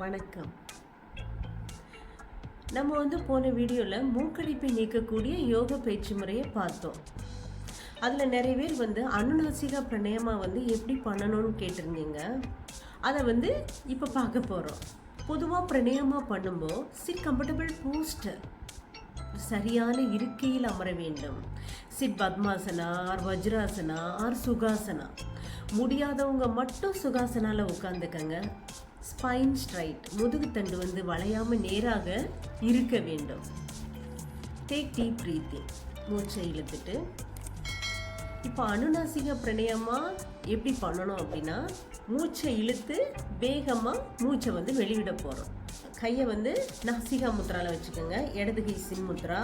வணக்கம். நம்ம வந்து போன வீடியோவில் மூக்கடிப்பை நீக்கக்கூடிய யோக பயிற்சி முறையை பார்த்தோம். அதில் நிறைய பேர் வந்து அனுநாசிகா பிரணயமாக வந்து எப்படி பண்ணணும்னு கேட்டிருந்தீங்க. அதை வந்து இப்போ பார்க்க போகிறோம் பொதுவாக பிரணயமாக பண்ணும்போது சிட் கம்ஃபர்டபுள் பூஸ்டர் சரியான இருக்கையில் அமர வேண்டும். Sit padmasana or vajrasana or sukhasana முடியாதவங்க மட்டும் சுகாசனாவில் உட்காந்துக்கங்க ஸ்பைன் ஸ்ட்ரைட் முதுகுத்தண்டு வந்து வளையாமல் நேராக இருக்க வேண்டும். டேக் டீப் ப்ரீத்திங் மூச்சை இழுத்துட்டு. இப்போ அனுநாசிக பிரணயமா எப்படி பண்ணணும் அப்படின்னா மூச்சை இழுத்து வேகமாக மூச்சை வந்து வெளிவிட போகிறோம் கையை வந்து நாசிகா முத்திராவில் வச்சுக்கோங்க. இடது கை சின்முத்ரா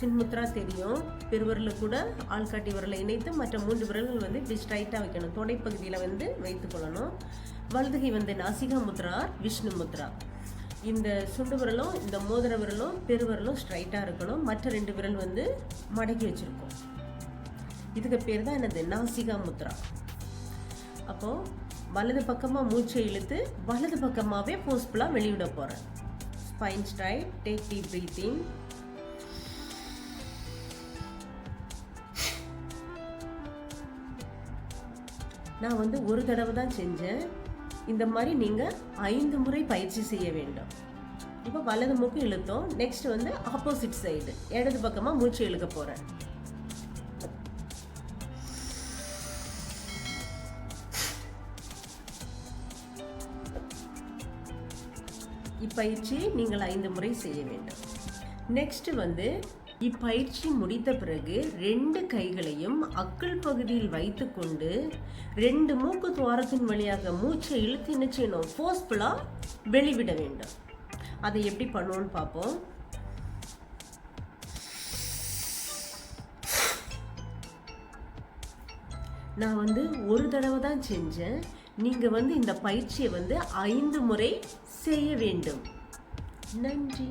சின்முத்ரா தெரியும். பெருவரில் கூட ஆள்காட்டி விரலை இணைத்து மற்ற மூன்று விரல்கள் வந்து இப்படி ஸ்ட்ரைட்டாக வைக்கணும். தொடைப்பகுதியில் வந்து வைத்துக்கொள்ளணும் வலதுகை வந்து நாசிகா முத்ரா விஷ்ணு முத்ரா. இந்த சுண்டு விரலும் இந்த மோதிர விரலும் பெருவிரலும் ஸ்ட்ரைட்டாக இருக்கணும். மற்ற ரெண்டு விரல் வந்து மடக்கி வச்சுருக்கோம். இதுக்கு பேர் தான் என்னது? நாசிகா முத்ரா. அப்போது வலது பக்கமாக மூச்சை இழுத்து வலது பக்கமாகவே போஸ்ட்ஃபுல்லாக வெளியிட போகிறேன் spine straight take deep breathing நான் வந்து ஒரு தடவை தான் செஞ்சேன். இந்த மாதிரி நீங்கள் ஐந்து முறை பயிற்சி செய்ய வேண்டும். இப்போ வலது மூக்கு இழுத்தோம். நெக்ஸ்ட் வந்து ஆப்போசிட் சைடு இடது பக்கமாக மூச்சு இழுக்க போகிறேன் இப்பயிற்சி நீங்கள் ஐந்து முறை செய்ய வேண்டும். நெக்ஸ்ட் வந்து இப்பயிற்சி முடித்த பிறகு ரெண்டு கைகளையும் அக்கல் பகுதியில் வைத்துக்கொண்டு ரெண்டு மூக்கு துவாரத்தின் வழியாக மூச்சை இழுத்து என்ன செய்யணும்? ஃபோர்ஸ்ஃபுல்லாக வெளிவிட வேண்டும். அதை எப்படி பண்ணுவோன்னு பார்ப்போம். நான் வந்து ஒரு தடவை தான் செஞ்சேன். நீங்கள் வந்து இந்த பயிற்சியை வந்து ஐந்து முறை செய்ய வேண்டும். நன்றி.